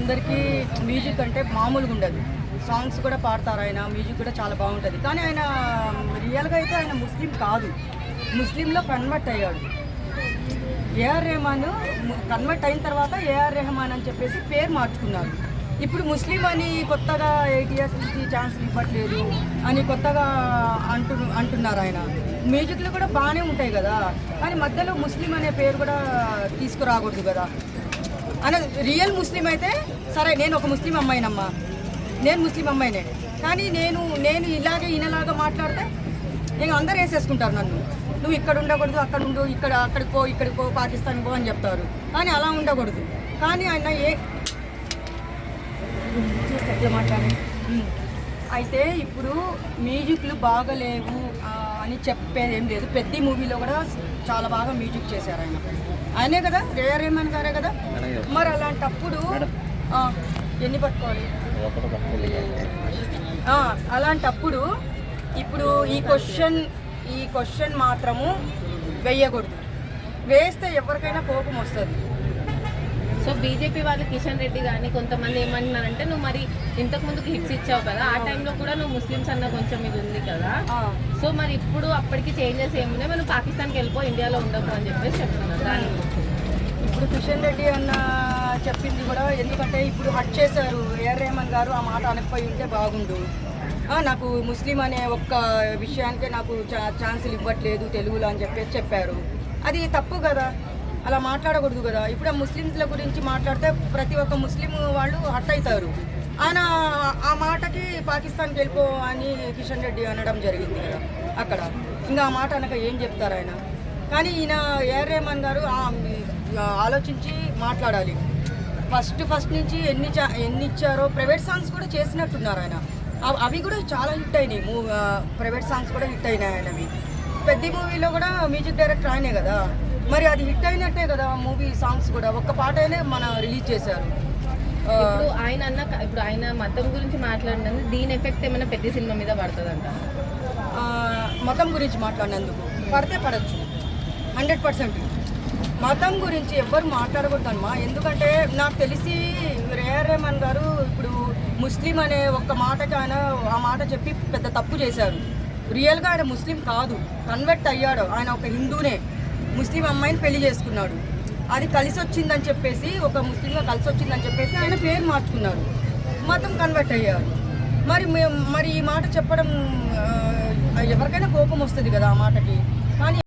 అందరికీ మ్యూజిక్ అంటే మామూలుగా ఉండదు. సాంగ్స్ కూడా పాడతారు ఆయన మ్యూజిక్ కూడా చాలా బాగుంటుంది. కానీ ఆయన రియల్గా అయితే ఆయన ముస్లిం కాదు. ముస్లింలో కన్వర్ట్ అయ్యాడు. ఏఆర్ రెహమాన్ కన్వర్ట్ అయిన తర్వాత ఏఆర్ రెహమాన్ అని చెప్పేసి పేరు మార్చుకున్నారు. ఇప్పుడు ముస్లిం అని కొత్తగా ఎయిట్ ఇయర్స్ నుంచి ఛాన్స్ ఇవ్వట్లేదు అని కొత్తగా అంటు అంటున్నారు ఆయన. మ్యూజిక్లు కూడా బాగానే ఉంటాయి కదా. కానీ మధ్యలో ముస్లిం అనే పేరు కూడా తీసుకురాకూడదు కదా. అన్న రియల్ ముస్లిం అయితే సరే నేను ఒక ముస్లిం అమ్మాయినమ్మా. నేను ముస్లిం అమ్మాయినే. కానీ నేను నేను ఇలాగే ఈయనలాగా మాట్లాడితే నేను అందరు వేసేసుకుంటారు నన్ను. నువ్వు ఇక్కడ ఉండకూడదు అక్కడ ఉండు ఇక్కడ అక్కడికి పో ఇక్కడికి పో పాకిస్తాన్ పో అని చెప్తారు. కానీ అలా ఉండకూడదు. కానీ ఆయన ఏ ఎట్లా మాట్లాడి అయితే ఇప్పుడు మ్యూజిక్లు బాగలేవు. అని చెప్పేది ఏం లేదు. పెద్ద మూవీలో కూడా చాలా బాగా మ్యూజిక్ చేశారు ఆయన. ఆయనే కదా? జయర్ రెహమాన్ గారే కదా? మరి అలాంటప్పుడు ఎన్ని పట్టుకోవాలి? అలాంటప్పుడు ఇప్పుడు ఈ క్వశ్చన్ ఈ క్వశ్చన్ మాత్రము వేయకూడదు. వేస్తే ఎవరికైనా కోపం వస్తుంది. సో బీజేపీ వాళ్ళు కిషన్ రెడ్డి కానీ కొంతమంది ఏమంటున్నారంటే నువ్వు మరి ఇంతకు ముందుకు హిట్స్ ఇచ్చావు కదా ఆ టైంలో కూడా నువ్వు ముస్లిమ్స్ అన్న కొంచెం ఇది ఉంది కదా. సో మరి ఇప్పుడు అప్పటికి చేంజెస్ ఏమున్నాయి? మనం పాకిస్తాన్కి వెళ్ళిపో ఇండియాలో ఉండకు అని చెప్పేసి చెప్తున్నారు. దాని ఇప్పుడు కిషన్ రెడ్డి అన్న చెప్పింది కూడా ఎందుకంటే ఇప్పుడు హట్ చేశారు ఏఆర్ రెహమాన్ గారు ఆ మాట అనకపోయి ఉంటే బాగుండు. నాకు ముస్లిం అనే ఒక్క విషయానికే నాకు ఛాన్సులు ఇవ్వట్లేదు తెలుగులో అని చెప్పేసి చెప్పారు. అది తప్పు కదా. అలా మాట్లాడకూడదు కదా. ఇప్పుడు ఆ ముస్లింల గురించి మాట్లాడితే ప్రతి ఒక్క ముస్లిం వాళ్ళు హట్ అవుతారు ఆయన ఆ మాటకి పాకిస్తాన్కి వెళ్ళిపో అని కిషన్ రెడ్డి అనడం జరిగింది కదా అక్కడ. ఇంకా ఆ మాట అనక ఏం చెప్తారు ఆయన? కానీ ఈయన ఏఆర్ రెహమాన్ గారు ఆలోచించి మాట్లాడాలి. ఫస్ట్ ఫస్ట్ నుంచి ఎన్ని చా- ఎన్ని ఇచ్చారో ప్రైవేట్ సాంగ్స్ కూడా చేసినట్టున్నారు ఆయన. అవి కూడా చాలా హిట్ అయినాయి. మూ ప్రైవేట్ సాంగ్స్ కూడా హిట్ అయినాయి ఆయనవి. పెద్ద మూవీలో కూడా మ్యూజిక్ డైరెక్టర్ ఆయనే కదా. మరి అది హిట్ అయినట్టే కదా మూవీ సాంగ్స్ కూడా. ఒక్క పాట అయినా మన రిలీజ్ చేశారు. ఇప్పుడు ఆయన అన్న ఇప్పుడు ఆయన మతం గురించి మాట్లాడినందుకు దీని ఎఫెక్ట్ ఏమైనా పెద్ద సినిమా మీద పడుతుందంట? మతం గురించి మాట్లాడినందుకు పడితే పడచ్చు. Hundred percent. మతం గురించి ఎవ్వరు మాట్లాడకూడదమ్మా. ఎందుకంటే నాకు తెలిసి రేఆర్ రెహమాన్ గారు ఇప్పుడు ముస్లిం అనే ఒక్క మాటకి ఆయన ఆ మాట చెప్పి పెద్ద తప్పు చేశారు. రియల్గా ఆయన ముస్లిం కాదు. కన్వర్ట్ అయ్యాడు. ఆయన ఒక హిందూనే. ముస్లిం అమ్మాయిని పెళ్ళి చేసుకున్నాడు. అది కలిసి వచ్చిందని చెప్పేసి ఒక ముస్లింగా కలిసి వచ్చిందని చెప్పేసి ఆయన పేరు మార్చుకున్నాడు మతం కన్వర్ట్ అయ్యారు. మరి మరి ఈ మాట చెప్పడం ఎవరికైనా కోపం వస్తుంది కదా ఆ మాటకి. కానీ